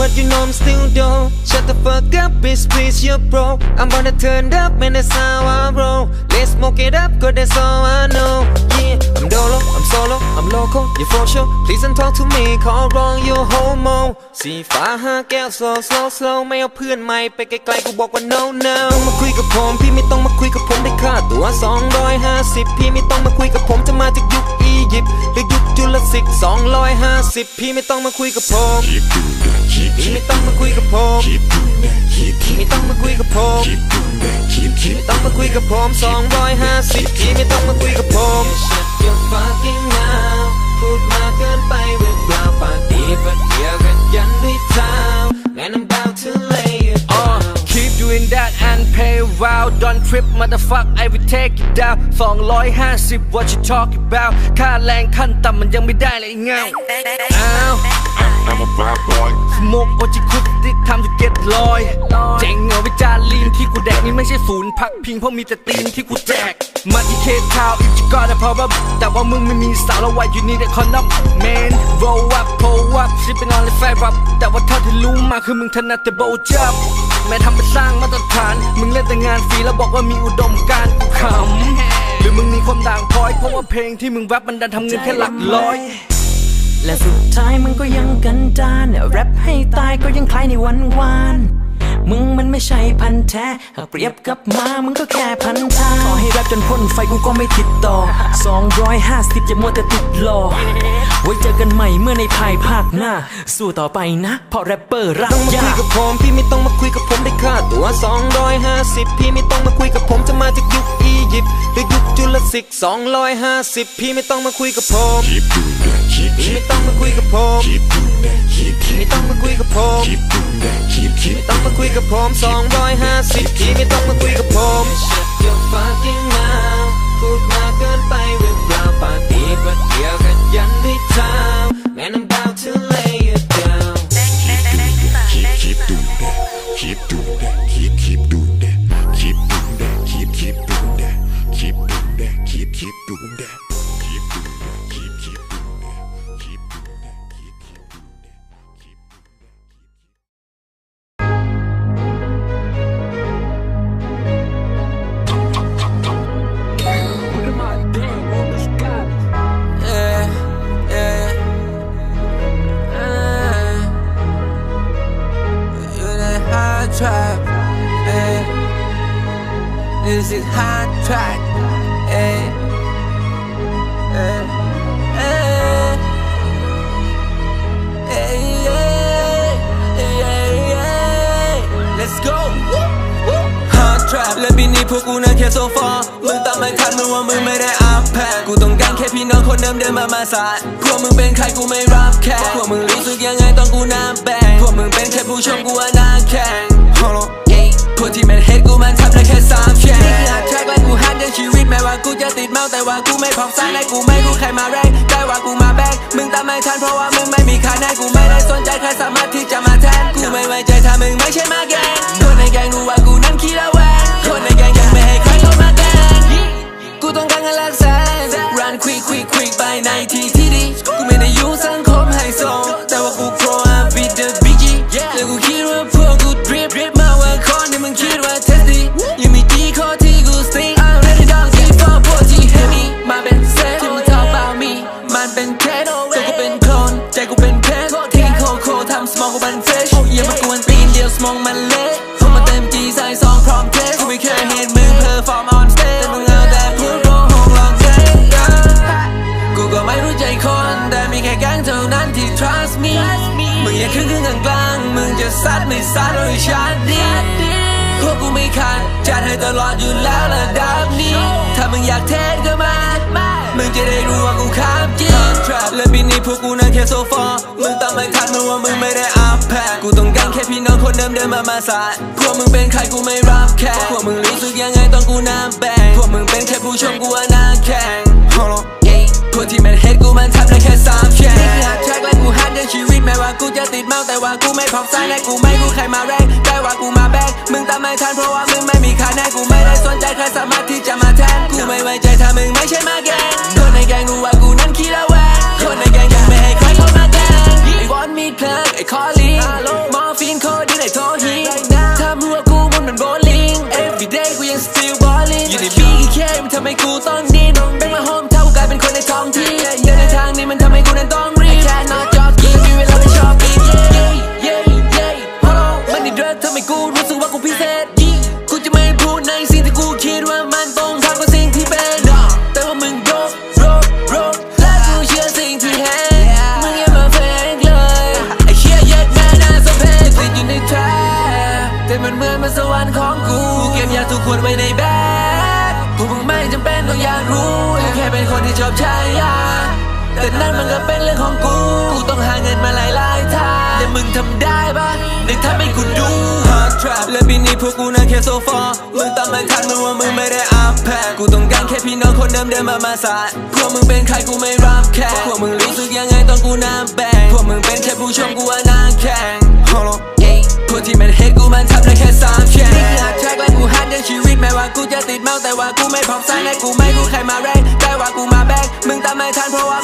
but you know I'm still dope. Shut the fuck up, bitch, please, you're broke. I'm gonna turn up, man, that's how I roll. Let's smoke it up, cause that's all I know. Yeah, I'm dolo, I'm solo, I'm local, you're for sure. Please don't talk to me, call wrong, you're homo. สีฟ้าห้าแก้ว slow slow slow ไม่เอาเพื่อนใหม่ไปไกลๆกูบอกว่า no no ต้องมาคุยกับผม พี่ไม่ต้องมาคุยกับผมได้ค่าตัว 250 พี่ไม่ต้องมาคุยกับผมจะมาจากยุค ยุคจุลศิษย์250พี่ไม่ต้องมาคุยกับผม Keep doing that, keep พี่ keep ไม่ต้องมาคุยกับผม keep doing that, keep พี่ keep ไม่ต้องมาคุยกับผม keep doing that, keep keep ไม่ต้องมาคุยกับผม250พี่ไม่ Don't trip motherfuck I will take it down 250 what you talk about ค่าแรงขั้นต่ำมันยังไม่ได้เลยไอ้เงาอ้าว I'm a bad boy สโมกโอจิคุกที่ทำจะเก็ตลอยเจ๋งเหงาวิจารลีนที่กูแดกนี่ไม่ใช่ศูนย์พักพิงเพราะมีแต่ตีนที่กูแจกมาที่เคทาวอีจิกอร์แต่พอว่าแต่ว่ามึงไม่มีสาวแล้วไว้อยู่นี่แต่คอนดัม man roll up pull up ชิปเป็นออนไลน์แฟรับแต่ว่าเท่าที่รู้มาคือมึงถนัดแต่โบจับ แม่ทำไปสร้างมาตรฐาน มึงเล่นแต่งานฟรีแล้วบอกว่ามีอุดมการณ์กูขำหรือมึงมีความด่างพร้อยเพราะว่าเพลงที่มึงแรปมันดันทำเงินแค่หลักร้อย และสุดท้ายมันก็ยังกันดานแรปให้ตายก็ยังคล้ายในวันวาน มึงมันไม่ใช่พันธุ์แท้หากเปรียบกับหมามึงก็แค่พันทางต่อให้แรปจนพ่นไฟกูก็ไม่ติดต่อ 250จะมัวแต่ติดหลอไว้เจอกันใหม่เมื่อในภายภาคหน้า สู้ต่อไปนะเพราะแรปเปอร์รักต้องมาคุยายกกับผมพี่ไม่ต้องมาคุยกับผมได้ค่าตัว 250 พี่ไม่ต้องมาคุยกับผมจะมาจากยุคอียิปต์หรือยุคจุลศิษย์250 พี่ไม่ต้องมาคุยกับผม keep doing that, keep พี่ keep ไม่ต้องมาคุยกับ กับผม 250พี่ไม่ต้องมาคุยกับผม Shut your fucking mouth พูดมากเกินไปหรือเปล่าปากดีปากเดียวกันยันด้วยเท้า Man I'm about to lay it down keep keep doing that, keep doing that, keep keep doing that, keep doing that, keep keep doing that, keep doing that, keep keep doing that, keep doing that, This is hard track, yeah, yeah, yeah. Yeah, yeah, yeah, yeah. Let's go. Hard trap และปีนี้พวกกูนั้นแค่โซฟามึงตามไม่ทันมึงว่ามึงไม่ได้อัพแพคกูต้องการแค่พี่น้องคนเดิมเดินมามาสายพวกมึงเป็นใครกูไม่รับแค่พวกมึงรู้สึกยังไงตอนกูน้ำแบงพวกมึงเป็นแค่ผู้ชมกูว่าน้าแข่ง กูจะติดเมาแต่ว่ากูไม่พร้อมสายและกูไม่รู้ใครมาแรงได้ว่ากูมาแบงมึงตามไม่ทันเพราะว่ามึงไม่มีค่าแน่กูไม่ได้สนใจใครสามารถที่จะมาแทนกูไม่ไว้ใจถ้ามึงไม่ใช่มาแก เท่านั้นที่ trust me มึงอย่าครึ่งครึ่งกลางกลางๆมึงจะซัดไม่ซัดโดยชัดดีพวกกูไม่ขาดจัดให้ตลอดอยู่แล้วระดับนี้ ถ้ามึงอยากเทสก็มา มึงจะได้รู้ว่ากูข้ามจริง Trap และปีนี้พวกกูนั้นแค่โซฟามึงตามไม่ทันมึงว่ามึงไม่ได้อัพแพคกูต้องการแค่พี่น้องคนเดิมเดินมามาสายพวกมึงเป็นใครกูไม่รับแค่พวกมึงรู้สึกยังไงตอนกูน้ำแบงพวกมึงเป็นแค่ผู้ชมกูว่าน้าแข่ง Hold on พวกที่มันเฮดกูมันทำได้แค่สามแค่ แม้ว่ากูจะติดเมาแต่ว่ากูไม่พอกใส่และกูไม่กูใครมาแรงแต่ว่ากูมาแบกมึงตามไม่ทันเพราะว่ามึงไม่มีค่าแน่กูไม่ได้สนใจใครสามารถที่จะมาแทนกูไม่ไว้ใจถ้ามึงไม่ใช่มาแกงคนในแกงรู้ว่ากูนั้นขี้ละแวงคนในแกงยังไม่ให้ใครเข้ามาแทนไอวอนมีเคลังไอคอลิงมอร์ฟีนโคดีในไอ้โทฮีถ้ามึงว่ากูมันเป็นโบลิ่ง everyday กูยัง still balling อยู่ในบีแค้มันทำให้กูต้อง ในสิ่งที่กูคิดว่ามันตรงข้ามกับสิ่งที่เป็นแต่ว่ามึงยกรถรถและกูเชื่อสิ่งที่เห็นมึงอย่ามาเฟกเลยไอ้เชี่ยเยัดแม่น่าสะเพกติดอยู่ในแท้แต่มันเหมือนมัสวรรค์ของกูกูเก็บยาทุกคนไว้ในแบกกูมึงไม่จำเป็นต้องอยากรู้กูแค่เป็นคนที่ชอบใช้ยาแต่นั่นมันก็เป็นเรื่องของกูกูต้องหาเงินมาหลายหลายทางแต่มึงทำได้ปะ และปีนี้พวกกูนั้นแค่โซฟามึงตามไม่ทันมึงว่ามึงไม่ได้อัพแพกกูต้องการแค่พี่น้องคนเดิมเดินมามาสายพวกมึงเป็นใครกูไม่รับแค่พวกมึงรู้สึกยังไงตอนกูน้ำแบงพวกมึงเป็นแค่ผู้ชมกูว่านาแข่ง Hold on พวกที่มันเฮกกูมันทำได้แค่สามแค่นี่คือหักแทรกและกูหันยังชีวิตแม้ว่ากูจะติดเมาแต่ว่ากูไม่พร้อมสร้างและกูไม่รู้ใครมาแรงแต่ว่ากูมาแบกมึงตามไม่ทันเพราะว่า